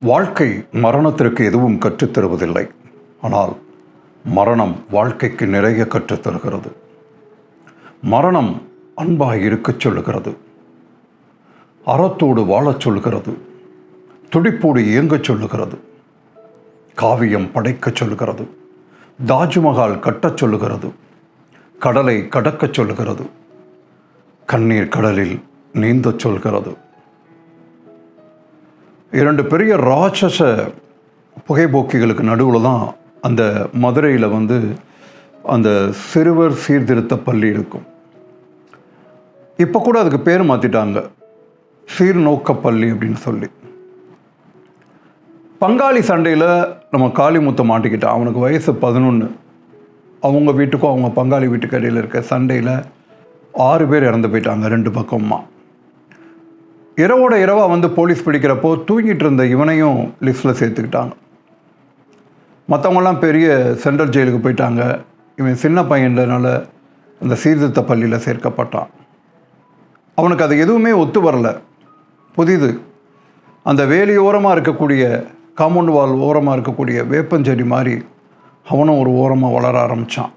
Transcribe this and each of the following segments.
வாழ்க்கை மரணத்திற்கு எதுவும் கற்றுத்தருவதில்லை. ஆனால் மரணம் வாழ்க்கைக்கு நிறைய கற்றுத்தருகிறது. மரணம் அன்பாக இருக்கச் சொல்லுகிறது. அறத்தோடு வாழச் சொல்லுகிறது. துடிப்போடு இயங்கச் சொல்லுகிறது. காவியம் படைக்கச் சொல்லுகிறது. தாஜ்மஹால் கட்டச் சொல்லுகிறது. கடலை கடக்கச் சொல்லுகிறது. கண்ணீர் கடலில் நீந்தச் சொல்கிறது. இரண்டு பெரிய ராட்சச புகைப்போக்கிகளுக்கு நடுவில் தான் அந்த மதுரையில் வந்து அந்த சிறுவர் சீர்திருத்த பள்ளி இருக்கும். இப்போ கூட அதுக்கு பேர் மாற்றிட்டாங்க சீர்நோக்க பள்ளி அப்படின்னு சொல்லி. பங்காளி சண்டையில் நம்ம காளிமுத்தை மாட்டிக்கிட்டான். அவனுக்கு வயசு பதினொன்று அவங்க வீட்டுக்கும் அவங்க பங்காளி வீட்டுக்கு இடையில் இருக்க சண்டையில் ஆறு பேர் இறந்து போயிட்டாங்க ரெண்டு பக்கமாக இரவோட இரவாக வந்து போலீஸ் பிடிக்கிறப்போ தூங்கிட்டு இருந்த இவனையும் லிஸ்ட்டில் சேர்த்துக்கிட்டாங்க. மற்றவங்களாம் பெரிய சென்ட்ரல் ஜெயிலுக்கு போயிட்டாங்க. இவன் சின்ன பையன்றனால அந்த சீர்திருத்த பள்ளியில் சேர்க்கப்பட்டான். அவனுக்கு அது எதுவுமே ஒத்து வரல. புதிது. அந்த வேலியோரமாக இருக்கக்கூடிய காம்பவுண்ட் வால் ஓரமாக இருக்கக்கூடிய வேப்பஞ்செடி மாதிரி அவனும் ஒரு ஓரமாக வளர ஆரம்பித்தான்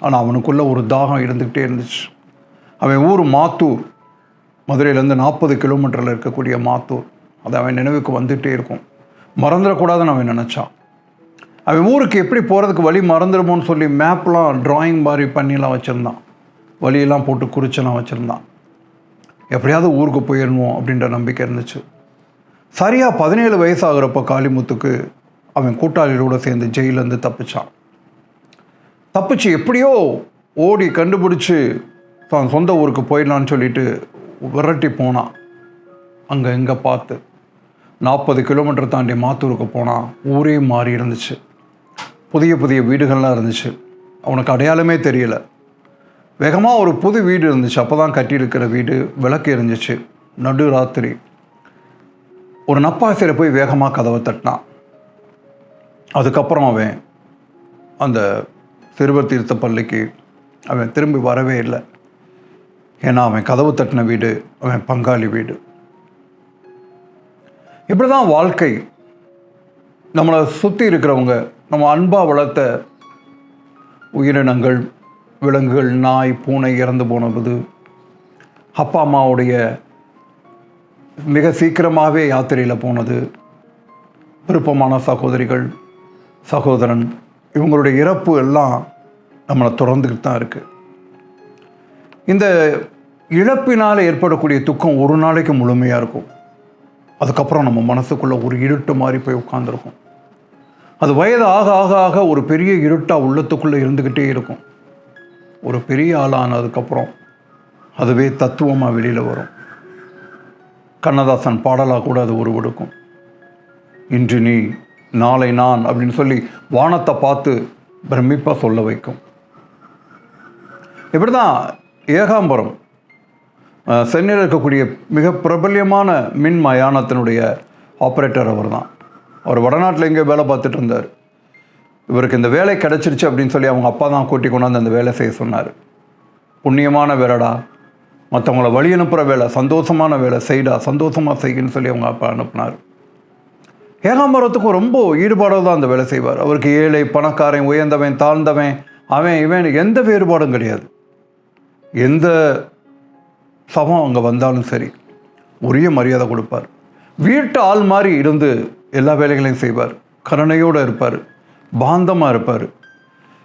ஆனால் அவனுக்குள்ளே ஒரு தாகம் இருந்துக்கிட்டே இருந்துச்சு. அவன் ஊர் மாத்தூர். மதுரையிலேருந்து நாற்பது கிலோமீட்டரில் இருக்கக்கூடிய மாத்தூர். அது அவன் நினைவுக்கு வந்துகிட்டே இருக்கும். மறந்துடக்கூடாதுன்னு அவன் நினச்சான். அவன் ஊருக்கு எப்படி போகிறதுக்கு வழி மறந்துடுமோன்னு சொல்லி மேப்லாம் ட்ராயிங் மாதிரி பண்ணிலாம் வச்சுருந்தான். வழியெல்லாம் போட்டு குறிச்செல்லாம் வச்சுருந்தான். எப்படியாவது ஊருக்கு போயிடணும் அப்படின்ற நம்பிக்கை இருந்துச்சு. சரியாக பதினேழு வயசாகிறப்ப காளிமுத்துக்கு அவன் கூட்டாளிகளோடு சேர்ந்து ஜெயிலேருந்து தப்பிச்சான். தப்பிச்சு எப்படியோ ஓடி கண்டுபிடிச்சி தான் சொந்த ஊருக்கு போயிடலான்னு சொல்லிட்டு விரட்டி போனான் அங்கே இங்கே பார்த்து. நாற்பது கிலோமீட்டர் தாண்டி மாத்தூருக்கு போனால் ஊரே மாறி இருந்துச்சு. புதிய புதிய வீடுகள்லாம் இருந்துச்சு. அவனுக்கு அடையாளமே தெரியல. வேகமாக ஒரு புது வீடு இருந்துச்சு. அப்போ தான் கட்டியிருக்கிற வீடு விளக்கு இருந்துச்சு நடு ராத்திரி. ஒரு நப்பாசியில் போய் வேகமாக கதவை தட்டினான். அதுக்கப்புறம் அவன் அந்த திருவத்தீர்த்த பள்ளிக்கு அவன் திரும்பி வரவே இல்லை. ஏன்னா அவன் கதவு தட்டின வீடு அவன் பங்காளி வீடு. இப்படி தான் வாழ்க்கை. நம்மளை சுற்றி இருக்கிறவங்க நம்ம அன்பாக வளர்த்த உயிரினங்கள் விலங்குகள் நாய் பூனை இறந்து போனது அப்பா அம்மாவுடைய மிக சீக்கிரமாகவே யாத்திரையில் போனது விருப்பமான சகோதரிகள் சகோதரன் இவங்களுடைய இறப்பு எல்லாம் நம்மளை தொடர்ந்துக்கிட்டு தான் இருக்குது இந்த இழப்பினால் ஏற்படக்கூடிய துக்கம் ஒரு நாளைக்கு முழுமையாக இருக்கும். அதுக்கப்புறம் நம்ம மனசுக்குள்ளே ஒரு இருட்டு மாதிரி போய் உட்காந்துருக்கும் அது வயது ஆக ஆக ஆக ஒரு பெரிய இருட்டாக உள்ளத்துக்குள்ளே இருந்துக்கிட்டே இருக்கும். ஒரு பெரிய ஆளானதுக்கப்புறம் அதுவே தத்துவமாக வெளியில் வரும். கண்ணதாசன் பாடலாக கூட அது உருவெடுக்கும். இன்று நீ நாளை நான் அப்படின்னு சொல்லி வானத்தை பார்த்து பிரமிப்பாக சொல்ல வைக்கும். இப்படி தான் ஏகாம்பரம் சென்னையில் இருக்கக்கூடிய மிக பிரபல்யமான மின் மயானத்தினுடைய ஆப்ரேட்டர் அவர் தான் அவர் வடநாட்டில் எங்கேயோ வேலை பார்த்துட்டு இருந்தார். இவருக்கு இந்த வேலை கிடச்சிருச்சு அப்படின்னு சொல்லி அவங்க அப்பா தான் கூட்டி கொண்டாந்து அந்த வேலை செய்ய சொன்னார். புண்ணியமான வேலைடா. மற்றவங்கள வழி அனுப்புகிற வேலை சந்தோஷமான வேலை செய்டா சந்தோஷமாக செய்யுன்னு சொல்லி அவங்க அப்பா அனுப்புனார். ஏகாம்பரத்துக்கும் ரொம்ப ஈடுபாடாக தான் அந்த வேலை செய்வார். அவருக்கு ஏழை பணக்காரன் உயர்ந்தவன் தாழ்ந்தவன் அவன் இவன் எந்த வேறுபாடும் கிடையாது. எந்த சமம் அங்கே வந்தாலும் சரி உரிய மரியாதை கொடுப்பார். வீட்டு ஆள் மாதிரி இருந்து எல்லா வேலைகளையும் செய்வார். கருணையோடு இருப்பார். பாந்தமாக இருப்பார்.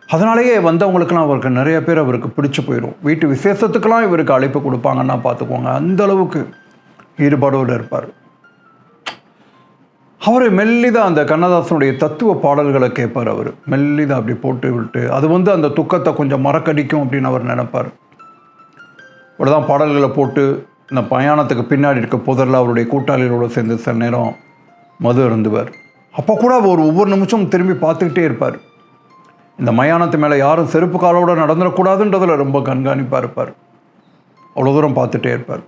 அதனாலேயே வந்தவங்களுக்கெல்லாம் அவருக்கு நிறைய பேர் அவருக்கு பிடிச்சி போயிடும் வீட்டு விசேஷத்துக்கெல்லாம் இவருக்கு அழைப்பு கொடுப்பாங்கன்னா பார்த்துக்கோங்க. அந்த அளவுக்கு ஈடுபாடோடு இருப்பார். அவர் மெல்லிதாக அந்த கண்ணதாசனுடைய தத்துவ பாடல்களை கேட்பார் அவர். மெல்லிதாக அப்படி போட்டு விட்டு அது வந்து அந்த துக்கத்தை கொஞ்சம் மறக்கடிக்கும் அப்படின்னு அவர் நினைப்பார். இவ்வளோதான் பாடல்களை போட்டு இந்த பயணத்துக்கு பின்னாடி இருக்க புதரில் அவருடைய கூட்டாளிகளோடு சேர்ந்து சில நேரம் மது அருந்துவார். அப்போ கூட அவர் ஒவ்வொரு நிமிஷமும் திரும்பி பார்த்துக்கிட்டே இருப்பார். இந்த மயானத்து மேலே யாரும் செருப்பு காலோடு நடந்துடக்கூடாதுன்றதில் ரொம்ப கண்காணிப்பாக இருப்பார். அவ்வளோ தூரம் பார்த்துட்டே இருப்பார்.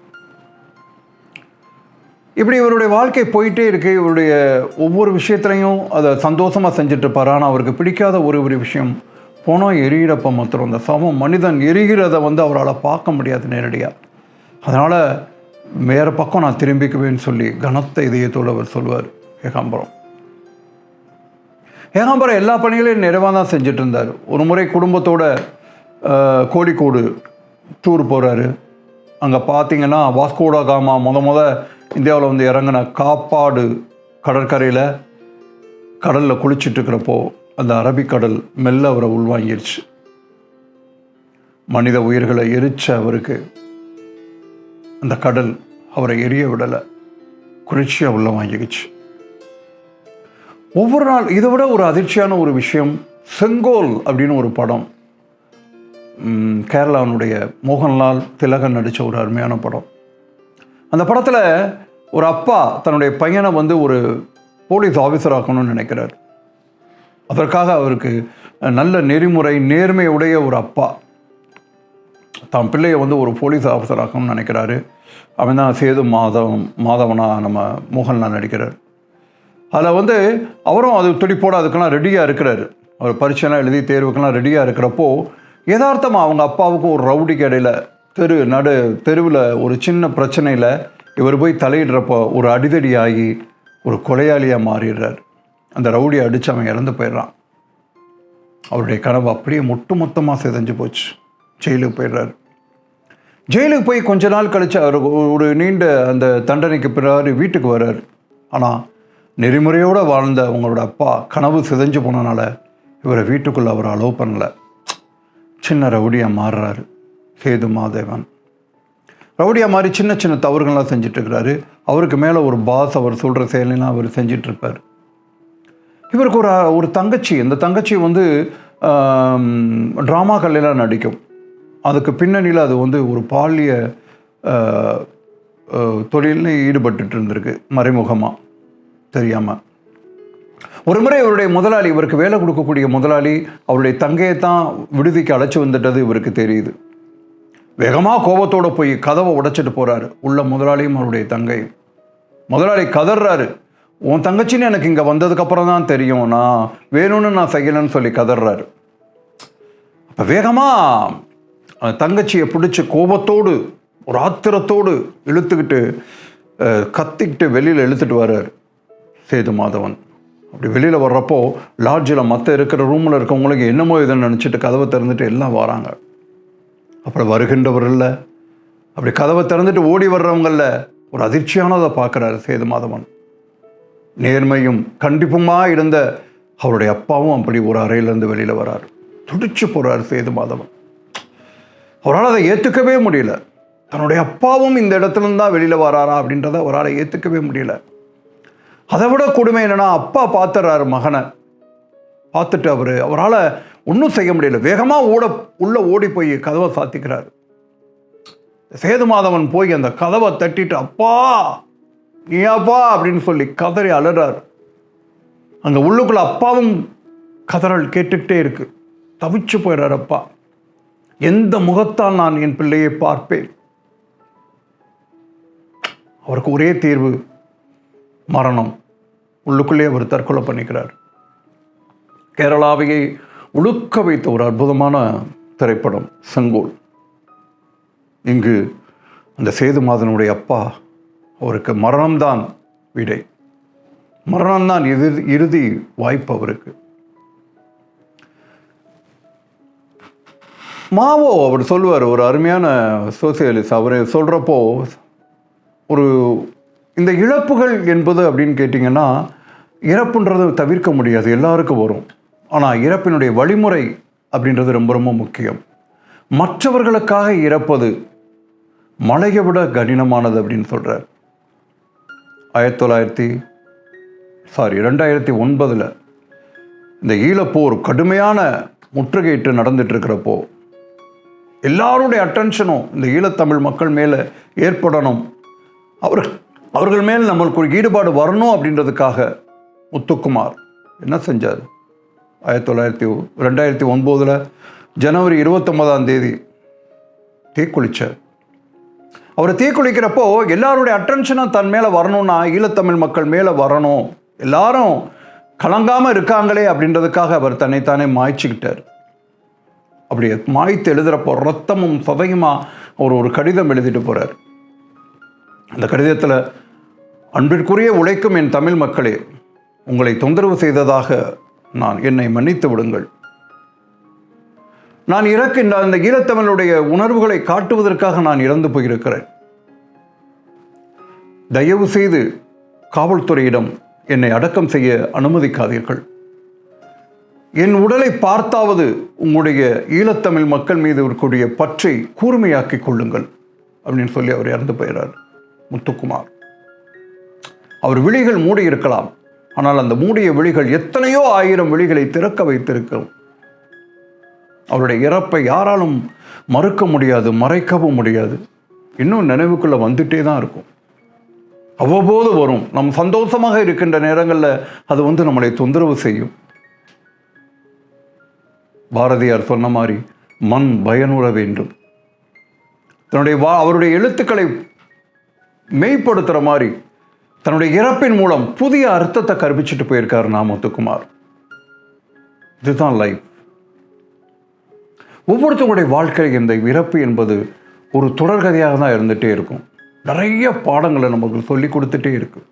இப்படி இவருடைய வாழ்க்கை போயிட்டே இருக்கு. இவருடைய ஒவ்வொரு விஷயத்துலையும் அதை சந்தோஷமாக செஞ்சுட்டு இருப்பார். ஆனால் அவருக்கு பிடிக்காத ஒரு ஒரு விஷயம் போனால் எரியிறப்ப மாத்திரம் அந்த சமம் மனிதன் எரிகிறத வந்து அவரால் பார்க்க முடியாது நேரடியாக அதனால் வேறு பக்கம் நான் திரும்பிக்குவேன்னு சொல்லி கனத்த இதயத்தோடு அவர் சொல்வார் ஏகாம்பரம். ஏகாம்பரம் எல்லா பணிகளையும் நிறைவாக தான் செஞ்சுட்டு இருந்தார் ஒரு முறை குடும்பத்தோட கோழிக்கோடு டூர் போகிறாரு அங்கே பார்த்தீங்கன்னா வாஸ்கோடா காமா முத முத இந்தியாவில் வந்து இறங்கின காப்பாடு கடற்கரையில் கடலில் குளிச்சுட்டு இருக்கிறப்போ அந்த அரபிக்கடல் மெல்ல அவரை உள்வாங்கிருச்சு. மனித உயிர்களை எரிச்ச அவருக்கு அந்த கடல் அவரை எரிய விடலை குளிர்ச்சியாக உள்ள வாங்கிக்கிச்சு. ஒவ்வொரு நாள் இதை விட ஒரு அதிர்ச்சியான ஒரு விஷயம் செங்கோல் அப்படின்னு ஒரு படம். கேரளாவினுடைய மோகன்லால் திலகன் நடித்த ஒரு அருமையான படம். அந்த படத்தில் ஒரு அப்பா தன்னுடைய பையனை வந்து ஒரு போலீஸ் ஆஃபீஸர் ஆக்கணும்னு நினைக்கிறார். அதற்காக அவருக்கு நல்ல நெறிமுறை நேர்மையுடைய ஒரு அப்பா. தன் பிள்ளையை வந்து ஒரு போலீஸ் ஆஃபீஸர் நினைக்கிறாரு. அவன் தான் சேது மாதவன் மாதவனாக நம்ம மோகன்லால் நடிக்கிறார். அதில் வந்து அவரும் அது துடிப்போட அதுக்கெல்லாம் ரெடியாக இருக்கிறாரு. அவர் பரீட்சைலாம் எழுதி தேர்வுக்கெல்லாம் ரெடியாக இருக்கிறப்போ யதார்த்தமாக அவங்க அப்பாவுக்கும் ஒரு ரவுடிக்கு இடையில தெரு நடு தெருவில் ஒரு சின்ன பிரச்சனையில் இவர் போய் தலையிடுறப்போ ஒரு அடிதடி ஆகி ஒரு கொலையாளியாக மாறிடுறார். அந்த ரவுடியை அடித்து அவன் இறந்து போயிடுறான். அவருடைய கனவு அப்படியே மொட்டு மொத்தமாக சிதைஞ்சு போச்சு. ஜெயிலுக்கு போயிடுறாரு. ஜெயிலுக்கு போய் கொஞ்ச நாள் கழித்து அவர் ஒரு- நீண்ட அந்த தண்டனைக்கு பிறகு வீட்டுக்கு வர்றார். ஆனால் நெறிமுறையோடு வாழ்ந்த உங்களோட அப்பா கனவு சிதைஞ்சு போனனால இவரை வீட்டுக்குள்ளே அவர் அலோவ் பண்ணலை. சின்ன ரவுடியாக மாறுறாரு. சேது மாதேவன். ரவுடியாக மாதிரி சின்ன சின்ன தவறுகள்லாம் செஞ்சிட்ருக்கிறாரு அவருக்கு மேலே ஒரு பாஸ் அவர் சொல்கிற செயலெல்லாம் அவர் செஞ்சிட்ருப்பார் இவருக்கு ஒரு ஒரு தங்கச்சி இந்த தங்கச்சி வந்து ட்ராமாக்கள்லாம் நடிக்கும். அதுக்கு பின்னணியில் அது வந்து ஒரு பாலிய தொழிலில் ஆஹ், ஈடுபட்டுட்டு இருந்திருக்கு மறைமுகமாக தெரியாமல் ஒரு முறை இவருடைய முதலாளி இவருக்கு வேலை கொடுக்கக்கூடிய முதலாளி அவருடைய தங்கையை தான் விடுதிக்கு அழைச்சி வந்துட்டது இவருக்கு தெரியுது. வேகமாக கோபத்தோட போய் கதவை உடைச்சிட்டு போகிறாரு உள்ள முதலாளியும் அவருடைய தங்கையும். முதலாளி கதறாரு உன் தங்கச்சின்னு எனக்கு இங்கே வந்ததுக்கப்புறம் தான் தெரியும். நான் வேணும்னு நான் செய்யலைன்னு சொல்லி கதறாரு அப்போ வேகமாக தங்கச்சியை பிடிச்சி கோபத்தோடு ஒரு ஆத்திரத்தோடு இழுத்துக்கிட்டு கத்திக்கிட்டு வெளியில் இழுத்துட்டு வர்றார். சேது மாதவன். அப்படி வெளியில் வர்றப்போ லாட்ஜில் மற்ற இருக்கிற ரூமில் இருக்கவங்களுக்கு என்னமோ இதுன்னு நினச்சிட்டு கதவை திறந்துட்டு எல்லாம் வராங்க. அப்புறம் வருகின்றவர் இல்லை. அப்படி கதவை திறந்துட்டு ஓடி வர்றவங்களில் ஒரு அதிர்ச்சியானதை பார்க்குறாரு சேது மாதவன். நேர்மையும் கண்டிப்புமா இருந்த அவருடைய அப்பாவும் அப்படி ஒரு அறையிலேருந்து வெளியில் வரார். துடிச்சு போகிறார் சேது மாதவன். அவரால் அதை ஏற்றுக்கவே முடியல. தன்னுடைய அப்பாவும் இந்த இடத்துல தான் வெளியில் வராரா அப்படின்றத அவரால் ஏற்றுக்கவே முடியல. அதை விட கொடுமை என்னென்னா அப்பா பார்த்துறாரு மகனை. பார்த்துட்டு அவர் அவரால் ஒன்றும் செய்ய முடியல. வேகமாக ஓட உள்ள ஓடி போய் கதவை சாத்திக்கிறார். சேது மாதவன் போய் அந்த கதவை தட்டிட்டு அப்பா! நீயாப்பா அப்படின்னு சொல்லி கதறி அலறார். அந்த உள்ளுக்குள்ள அப்பாவும் கதறல் கேட்டுக்கிட்டே இருக்கு. தவிச்சு போயிடுறார் அப்பா. எந்த முகத்தால் நான் என் பிள்ளையை பார்ப்பேன்? அவருக்கு ஒரே தீர்வு மரணம். உள்ளுக்குள்ளே அவர் தற்கொலை பண்ணிக்கிறார். கேரளாவையை உழுக்க வைத்த ஒரு அற்புதமான திரைப்படம் செங்கோல். இங்கு அந்த சேதுமாதனுடைய அப்பா அவருக்கு மரணம்தான் விடை. மரணம்தான் இறுதி இறுதி வாய்ப்பு அவருக்கு. மாவோ அவர் சொல்லுவார் ஒரு அருமையான சோசியலிஸ்ட் அவர் சொல்கிறப்போ ஒரு இந்த இழப்புகள் என்பது அப்படின்னு கேட்டிங்கன்னா இறப்புன்றது தவிர்க்க முடியாது எல்லாருக்கும் வரும். ஆனால் இறப்பினுடைய வழிமுறை அப்படின்றது ரொம்ப ரொம்ப முக்கியம். மற்றவர்களுக்காக இறப்பது மழையை விட கடினமானது அப்படின்னு சொல்கிறார் ஆயிரத்தி தொள்ளாயிரத்தி சாரி ரெண்டாயிரத்தி ஒன்பதில் இந்த ஈழப்போர் கடுமையான முற்றுகையிட்டு நடந்துட்டுருக்கிறப்போ எல்லாருடைய அட்டென்ஷனும் இந்த ஈழத்தமிழ் மக்கள் மேலே ஏற்படணும். அவர் அவர்கள் மேல் நம்மளுக்கு ஒரு ஈடுபாடு வரணும் அப்படின்றதுக்காக முத்துக்குமார் என்ன செஞ்சார்? ஆயிரத்தி தொள்ளாயிரத்தி ரெண்டாயிரத்தி ஒம்போதில் ஜனவரி இருபத்தொன்பதாம் தேதி தீக்குளிச்சார். அவர் தீக்குளிக்கிறப்போ எல்லாருடைய அட்டென்ஷனும் தன் மேலே வரணும்னா ஈழத்தமிழ் மக்கள் மேலே வரணும். எல்லாரும் கலங்காமல் இருக்காங்களே அப்படின்றதுக்காக அவர் தன்னைத்தானே மாய்ச்சிக்கிட்டார். அப்படி மாய்த்து எழுதுகிறப்போ ரத்தமும் சதையுமா அவர் ஒரு கடிதம் எழுதிட்டு போகிறார் அந்த கடிதத்தில் அன்பிற்குரிய உழைக்கும் என் தமிழ் மக்களே உங்களை தொந்தரவு செய்ததாக நான் என்னை மன்னித்து விடுங்கள். நான் இறக்கின்ற அந்த ஈழத்தமிழுடைய உணர்வுகளை காட்டுவதற்காக நான் இறந்து போயிருக்கிறேன். தயவு செய்து காவல்துறையிடம் என்னை அடக்கம் செய்ய அனுமதிக்காதீர்கள். என் உடலை பார்த்தாவது உங்களுடைய ஈழத்தமிழ் மக்கள் மீது இருக்கக்கூடிய பற்றை கூர்மையாக்கிக் கொள்ளுங்கள் அப்படின்னு சொல்லி அவர் இறந்து போயிறார் முத்துக்குமார். அவர் விழிகள் மூடி இருக்கலாம் ஆனால் அந்த மூடிய விழிகள் எத்தனையோ ஆயிரம் விழிகளை திறக்க வைத்திருக்கிறோம். அவருடைய இறப்பை யாராலும் மறுக்க முடியாது மறைக்கவும் முடியாது. இன்னும் நினைவுக்குள்ளே வந்துட்டே தான் இருக்கும். அவ்வப்போது வரும். நம் சந்தோஷமாக இருக்கின்ற நேரங்களில் அது வந்து நம்மளை தொந்தரவு செய்யும். பாரதியார் சொன்ன மாதிரி மண் பயனுற வேண்டும். தன்னுடைய வா அவருடைய எழுத்துக்களை மெய்ப்படுத்துகிற மாதிரி தன்னுடைய இறப்பின் மூலம் புதிய அர்த்தத்தை கற்பிச்சுட்டு போயிருக்கார் நாமத்துக்குமார். இதுதான் லைஃப் ஒவ்வொருத்தவங்களுடைய வாழ்க்கை இந்த இறப்பு என்பது ஒரு தொடர்கதையாக தான் இருந்துகிட்டே இருக்கும். நிறைய பாடங்களை நமக்கு சொல்லி கொடுத்துட்டே இருக்கு.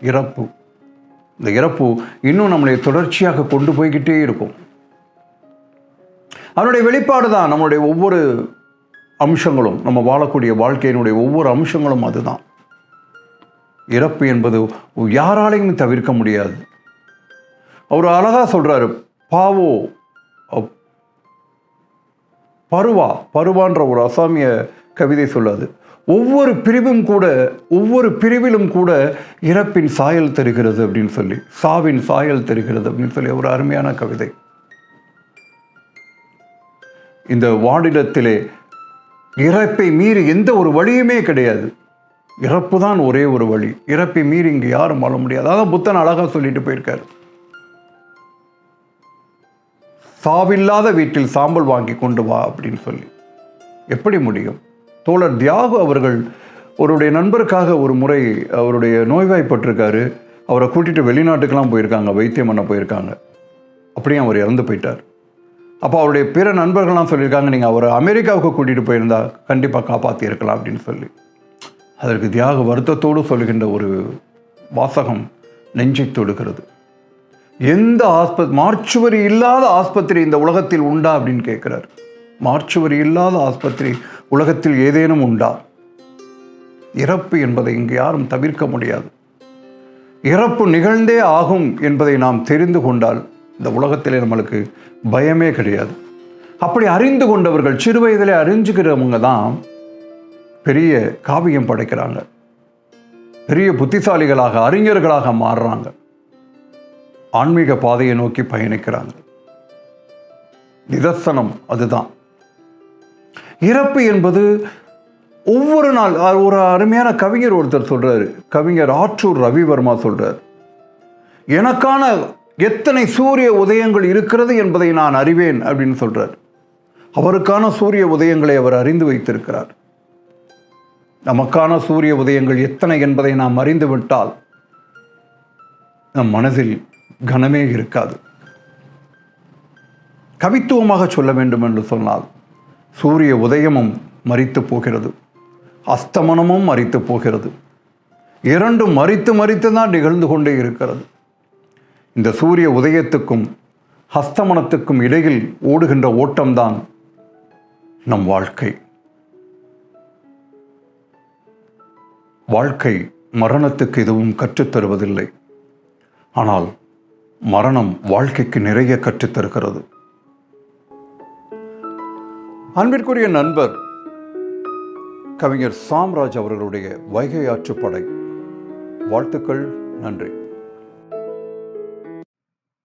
இறப்பு. இந்த இறப்பு இன்னும் நம்மளை தொடர்ச்சியாக கொண்டு போய்கிட்டே இருக்கும். அதனுடைய வெளிப்பாடு தான் நம்மளுடைய ஒவ்வொரு அம்சங்களும் நம்ம வாழக்கூடிய வாழ்க்கையினுடைய ஒவ்வொரு அம்சங்களும் அதுதான். இறப்பு என்பது யாராலையும் தவிர்க்க முடியாது. அவர் அழகாக சொல்கிறாரு பாவோ அப்- பருவா பருவான்ற ஒரு அசாமிய கவிதை சொல்லாது. ஒவ்வொரு பிரிவும் கூட ஒவ்வொரு பிரிவிலும் கூட இறப்பின் சாயல் தருகிறது அப்படின்னு சொல்லி சாவின் சாயல் தருகிறது அப்படின்னு சொல்லி ஒரு அருமையான கவிதை. இந்த வாடிடத்திலே இறப்பை மீறி எந்த ஒரு வழியுமே கிடையாது. இறப்பு தான் ஒரே ஒரு வழி. இறப்பை மீறி இங்கே யாரும் வாழ முடியாது. அதான் புத்தன் அழகாக சொல்லிட்டு போயிருக்காரு. சாவில்லாத வீட்டில் சாம்பல் வாங்கி கொண்டு வா அப்படின்னு சொல்லி. எப்படி முடியும்? தோழர் தியாகு அவர்கள் அவருடைய நண்பருக்காக ஒரு முறை அவருடைய நோய்வாய்ப்பட்டிருக்காரு. அவரை கூட்டிட்டு வெளிநாட்டுக்கெல்லாம் போயிருக்காங்க வைத்தியம் பண்ண போயிருக்காங்க. அப்படியே அவர் இறந்து போயிட்டார். அப்போ அவருடைய பிற நண்பர்கள்லாம் சொல்லியிருக்காங்க நீங்கள் அவரை அமெரிக்காவுக்கு கூட்டிகிட்டு போயிருந்தா கண்டிப்பாக காப்பாற்றியிருக்கலாம் அப்படின்னு சொல்லி. அதற்கு தியாக வருத்தத்தோடு சொல்கின்ற ஒரு வாசகம் நெஞ்சை தொடுகிறது. எந்த ஆஸ்பத் மார்ச்சுவரி இல்லாத ஆஸ்பத்திரி இந்த உலகத்தில் உண்டா அப்படின்னு கேட்குறாரு. மார்ச்சுவரி இல்லாத ஆஸ்பத்திரி உலகத்தில் ஏதேனும் உண்டா? இறப்பு என்பதை இங்கு யாரும் தவிர்க்க முடியாது. இறப்பு நிகழ்ந்தே ஆகும் என்பதை நாம் தெரிந்து கொண்டால் இந்த உலகத்திலே நம்மளுக்கு பயமே கிடையாது. அப்படி அறிந்து கொண்டவர்கள் சிறு வயதிலே அறிஞ்சுக்கிறவங்க தான் பெரிய காவியம் படைக்கிறாங்க. பெரிய புத்திசாலிகளாக அறிஞர்களாக மாறுறாங்க. ஆன்மீக பாதையை நோக்கி பயணிக்கிறாங்க. நிதர்சனம் அதுதான். இறப்பு என்பது ஒவ்வொரு நாள் ஒரு அருமையான கவிஞர் ஒருத்தர் சொல்றாரு. கவிஞர் ஆற்றூர் ரவிவர்மா சொல்றார். எனக்கான எத்தனை சூரிய உதயங்கள் இருக்கிறது என்பதை நான் அறிவேன் அப்படின்னு சொல்றார். அவருக்கான சூரிய உதயங்களை அவர் அறிந்து வைத்திருக்கிறார். நமக்கான சூரிய உதயங்கள் எத்தனை என்பதை நாம் அறிந்துவிட்டால் நம் மனதில் கனமே இருக்காது. கவித்துவமாக சொல்ல வேண்டும் என்று சொன்னால் சூரிய உதயமும் மறித்து போகிறது. அஸ்தமனமும் மறித்து போகிறது. இரண்டும் மறித்து மறித்து தான் நிகழ்ந்து கொண்டே இருக்கிறது. இந்த சூரிய உதயத்துக்கும் அஸ்தமனத்துக்கும் இடையில் ஓடுகின்ற ஓட்டம்தான் நம் வாழ்க்கை. வாழ்க்கை மரணத்துக்கு எதுவும் கற்றுத்தருவதில்லை ஆனால் மரணம் வாழ்க்கைக்கு நிறைய கற்றுத்தருகிறது. அன்பிற்குரிய நண்பர் கவிஞர் சாம்ராஜ் அவர்களுடைய வைகை ஆற்றுப்படை வாழ்த்துக்கள் நன்றி.